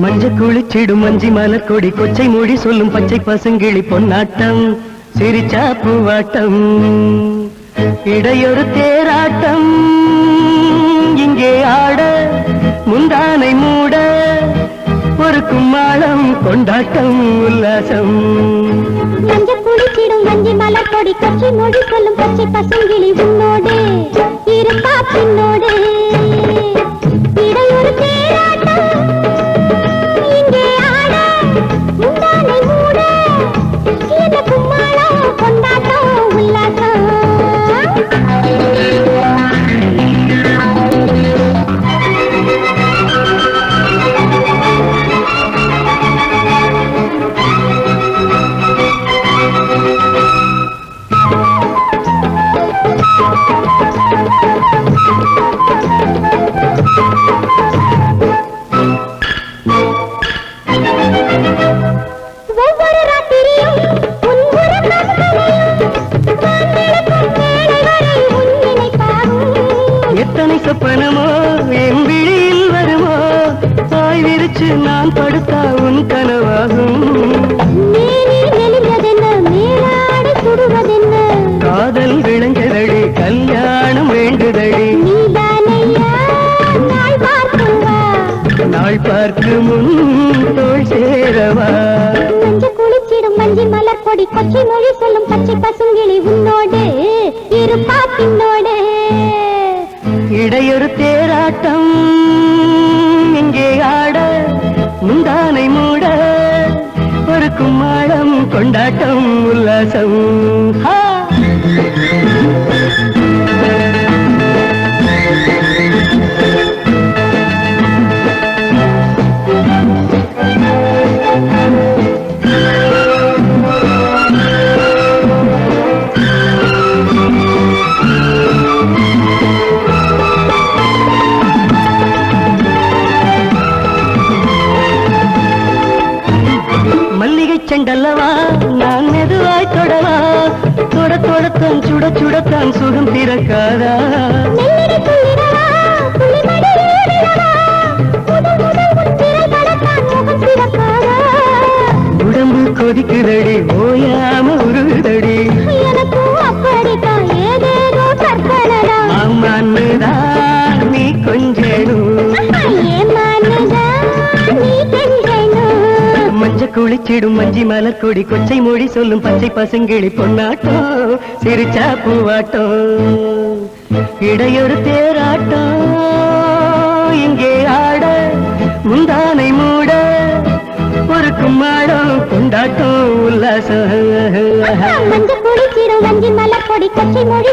குளிச்சிடும் மஞ்சி மலர் கொடி கொச்சை மொழி சொல்லும் பச்சை பசுங்கிளி பொன்னாட்டம் சிரிச்சா பூவாட்டம். இடையொரு தேராட்டம் இங்கே ஆட முந்தானை மூட ஒரு கும்மாளம் கொண்டாட்டம் உல்லாசம். மஞ்ச குளிச்சிடும் வஞ்சி மலர் கொடி கொச்சி மொழி சொல்லும் பச்சை பசுங்கிளி உன்னோடு இருப்பா பின்னோடு. கூட ஒரு கும்மாளம் கொண்டாட்டம் உல்லாசம். செண்டல்லவா நான் மெதுவாய் தொடவா? தொட தொடத்தான் சுட சுடத்தான் சுகம் பிறக்காதா? உடம்பு கொதிக்குதடி ஓயாம உருகுதடி. மஞ்ச மஞ்சி மலர் கொடி கொச்சை மொழி சொல்லும் பச்சை பசுங்கிளி பொன்னாட்டம் சிரிச்சா பூவாட்டம் இடையொரு தேராட்டம் இங்கே ஆட முந்தானை மூட ஒரு கும்மாடம் கொண்டாட்டம் உல்லாசம் மஞ்சள் மஞ்ச குளிச்சிடும் வஞ்சி மலர் கொடி கொச்சை மொழி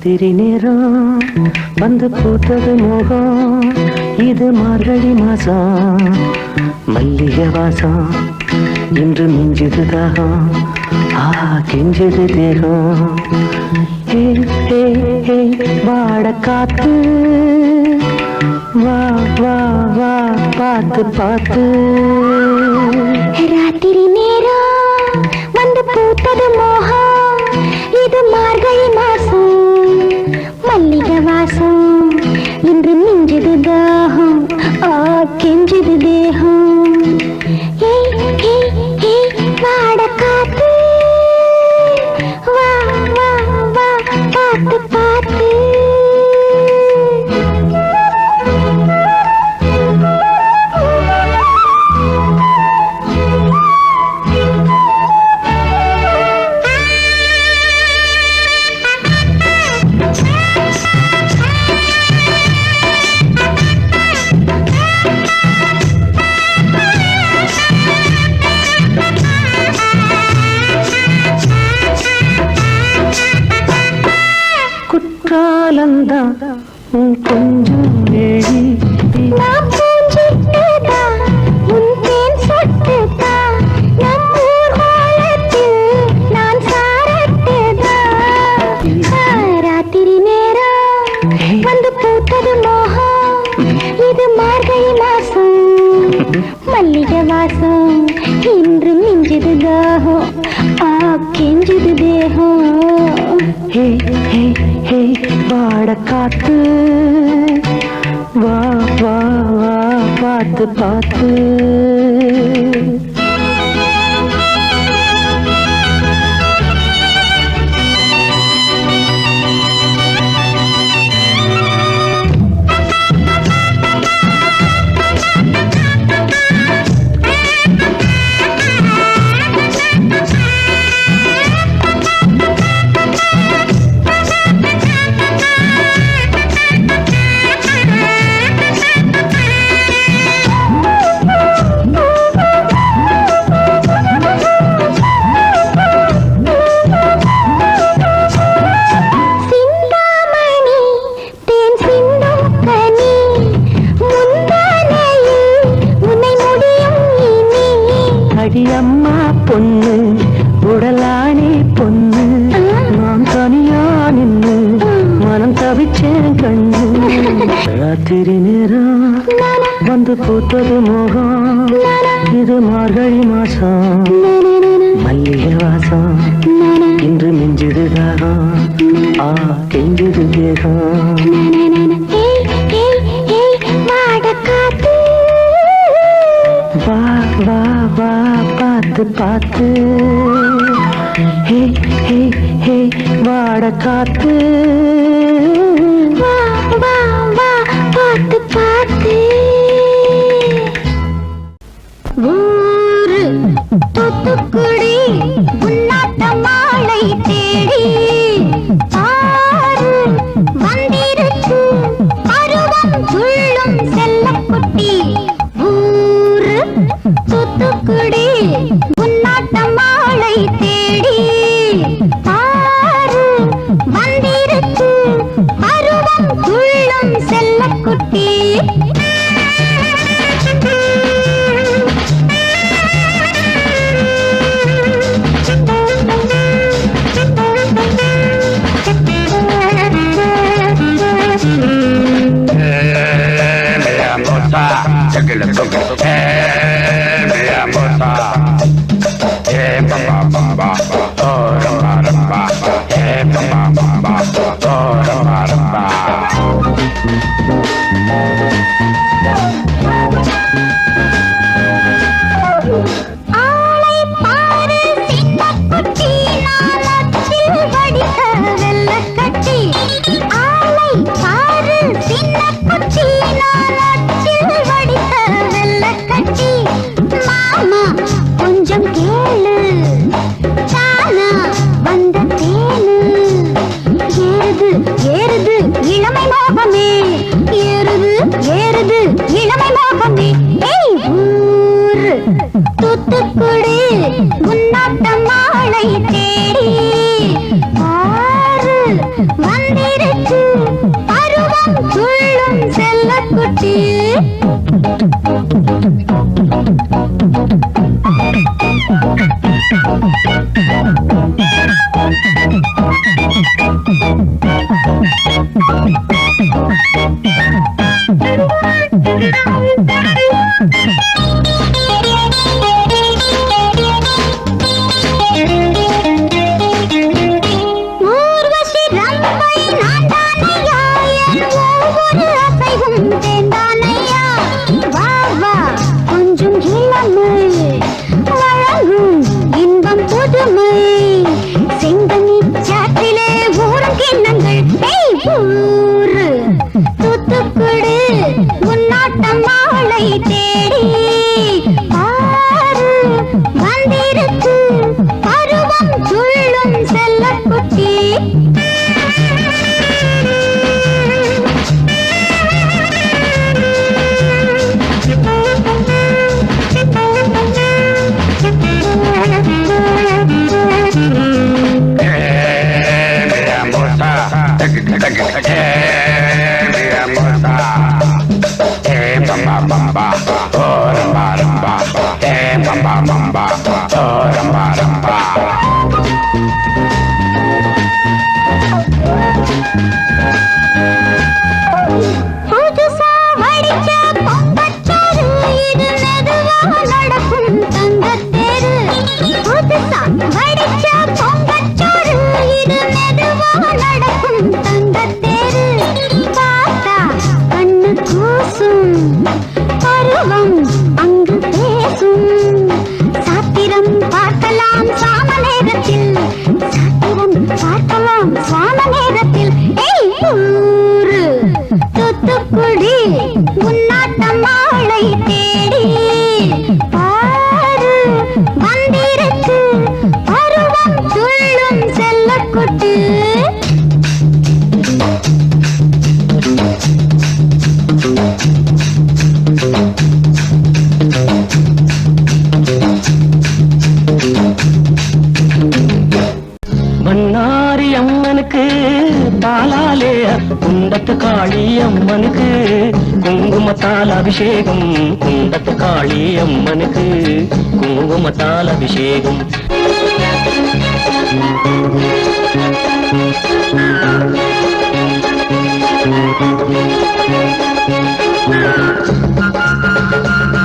ராத்திரி நேரம். வந்து பூத்தது மோகம். இது மார்கழி மாசம். மல்லிகை வாசம். இன்று மிஞ்சுது தாகம். ஆ கெஞ்சது தேகம். வாட காத்து. வா வா வா பார்த்து பார்த்து. ராத்திரி நேரம். வந்து பூத்தது மோகம். இது மார்கழி மாசம். நான் தான் உன் கொஞ்சம் எழி அட காத்து வா வா வா பார்த்து பார்த்து. சுடலானே பொண்ணு. நான் தனியா நின்று மனம் தவிச்சேன் கண்ணு. ராத்திரி நேரம் வந்து பூத்தது மோகம். இது மார்கழி மாசம். மல்லிகை வாசம். இன்று மிஞ்சுது தாகம். ஆ கெஞ்சுது தேகம். காத்து. வா வா வா பார்த்து பார்த்து. ஹே ஹே ஹே வாட காத்து. ஊரு தூத்துக்குடி. இளமை மோகமே தூத்துக்குடி আমি நேரத்தில் ஏய் ஊரு தூத்துக்குடி. காளி அம்மனுக்கு குங்குமத்தால் அபிஷேகம் குண்டத்து காளி அம்மனுக்கு குங்குமத்தால் அபிஷேகம்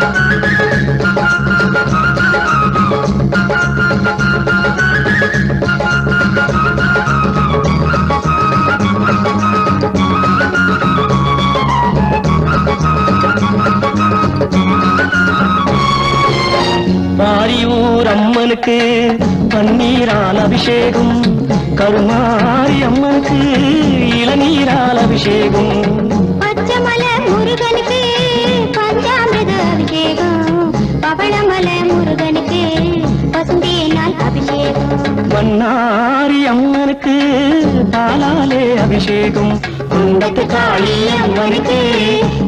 Thank you. அம்மனுக்கு பன்னீரால் அபிஷேகம் கருமாரி அம்மனுக்கு இளநீரால் அபிஷேகம். பச்சமல முருகனுக்கு பஞ்சாமிரத அபிஷேகம். பவளமல முருகனுக்கு பசுந்தேனால் அபிஷேகம். மன்னாரி அம்மனுக்கு பாலாலே அபிஷேகம். குண்டத்து காளி அம்மனுக்கு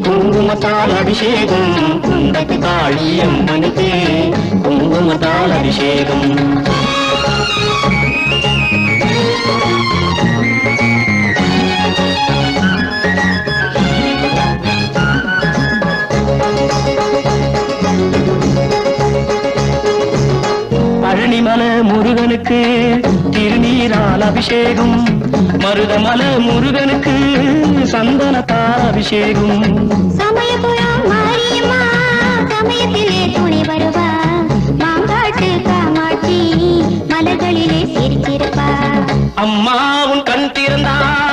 குங்குமத்தால் அபிஷேகம். குண்டத்து காளி அம்மனுக்கு குங்குமத்தால் அபிஷேகம். பழனிமல முருகனுக்கு திருநீரால் அபிஷேகம். மருதமல முருகனுக்கு சந்தனத்தால் அபிஷேகம் சமயபுரம் மாரியம்மா சமயத்திலே துணி வருவா. மாங்காட்டு காமாட்சி மலர்களிலே சிரிச்சிருப்பா அம்மாவும் கண் திறந்தால்